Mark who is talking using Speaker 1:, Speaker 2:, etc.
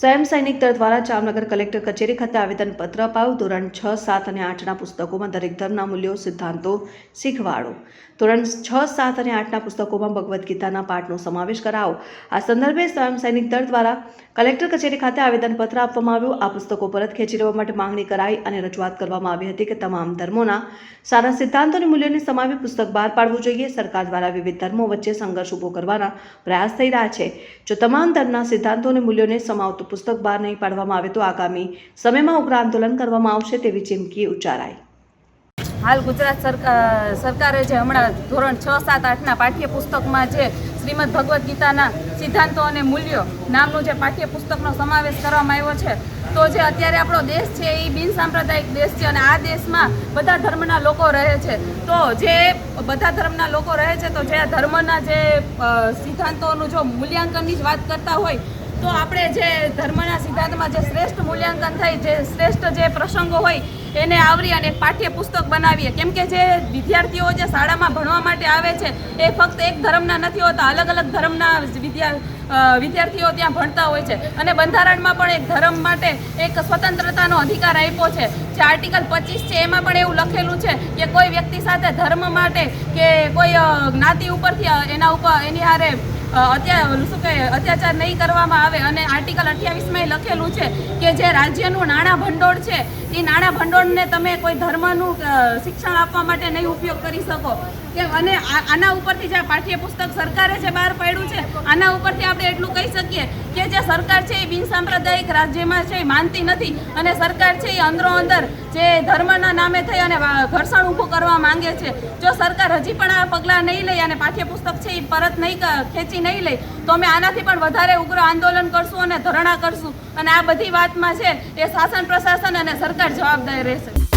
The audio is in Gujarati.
Speaker 1: સ્વયં સૈનિક દળ દ્વારા જામનગર કલેક્ટર કચેરી ખાતે આવેદનપત્ર અપાયું. ધોરણ છ, સાત અને આઠના પુસ્તકોમાં દરેક ધર્મના મૂલ્યો, સિદ્ધાંતો, શીખવાડો. ધોરણ છ, સાત અને આઠના પુસ્તકોમાં ભગવદ્ ગીતાના પાઠનો સમાવેશ કરાવો. આ સંદર્ભે સ્વયં સૈનિક દળ દ્વારા કલેક્ટર કચેરી ખાતે આવેદનપત્ર આપવામાં આવ્યું. આ પુસ્તકો પરત ખેંચી લેવા માટે માંગણી કરાઈ અને રજૂઆત કરવામાં આવી હતી કે તમામ ધર્મોના સારા સિદ્ધાંતો અને મૂલ્યોને સમાવી પુસ્તક બહાર પાડવું જોઈએ. સરકાર દ્વારા વિવિધ ધર્મો વચ્ચે સંઘર્ષ ઊભો કરવાના પ્રયાસ થઈ રહ્યા છે. જો તમામ ધર્મના સિદ્ધાંતો અને મૂલ્યોને સમાવતું પુસ્તક બહાર નહીં પાડવામાં આવે તો આગામી સમયમાં ઉગ્ર આંદોલન કરવામાં આવશે તેવી ચીમકી ઉચ્ચારાઈ.
Speaker 2: હાલ ગુજરાત સરકાર સરકારે જે હમણાં ધોરણ છ, સાત, આઠના પાઠ્યપુસ્તકમાં જે શ્રીમદ ભગવદ્ ગીતાના સિદ્ધાંતો અને મૂલ્યો નામનું જે પાઠ્યપુસ્તકનો સમાવેશ કરવામાં આવ્યો છે. તો જે અત્યારે આપણો દેશ છે એ બિનસાંપ્રદાયિક દેશ છે અને આ દેશમાં બધા ધર્મના લોકો રહે છે. તો જે બધા ધર્મના લોકો રહે છે, તો જે ધર્મના જે સિદ્ધાંતોનું જો મૂલ્યાંકનની જ વાત કરતા હોય તો આપણે જે ધર્મના સિદ્ધાંતમાં જે શ્રેષ્ઠ મૂલ્યાંકન થાય, જે શ્રેષ્ઠ જે પ્રસંગો હોય, એને આવરી અને પાઠ્યપુસ્તક બનાવીએ. કેમ કે જે વિદ્યાર્થીઓ જે શાળામાં ભણવા માટે આવે છે, એ ફક્ત એક ધર્મના નથી હોતા, અલગ અલગ ધર્મના વિદ્યા વિદ્યાર્થીઓ ત્યાં ભણતા હોય છે. અને બંધારણમાં પણ એક ધર્મ માટે એક સ્વતંત્રતાનો અધિકાર આપ્યો છે. જે આર્ટિકલ પચીસ છે, એમાં પણ એવું લખેલું છે કે કોઈ વ્યક્તિ સાથે ધર્મ માટે કે કોઈ જ્ઞાતિ ઉપરથી એના ઉપર, એની હારે અત્યાર શું કહે અત્યાચાર નહીં કરવામાં આવે અને આર્ટિકલ અઠ્યાવીસમાં લખેલું છે કે જે રાજ્યનું નાણાં ભંડોળ છે એ નાણાં ભંડોળને તમે કોઈ ધર્મનું શિક્ષણ આપવા માટે નહીં ઉપયોગ કરી શકો. કે અને આના ઉપરથી જે પાઠ્યપુસ્તક સરકારે જે બહાર પાડ્યું છે, આના ઉપરથી આપણે એટલું કહી શકીએ કે જે સરકાર છે એ બિનસાંપ્રદાયિક રાજ્યમાં છે, એ માનતી નથી. અને સરકાર છે એ અંદરો અંદર જે ધર્મના નામે થઈ અને ઘર્ષણ ઊભું કરવા માંગે છે. જો સરકાર હજી પણ આ પગલાં નહીં લે અને પાઠ્યપુસ્તક છે એ પરત નહીં ખેંચી નહીં લે, તો અમે આનાથી પણ વધારે ઉગ્ર આંદોલન કરશું અને ધરણા કરશું. અને આ બધી વાતમાં છે એ શાસન પ્રશાસન અને સરકાર જવાબદાર રહેશે.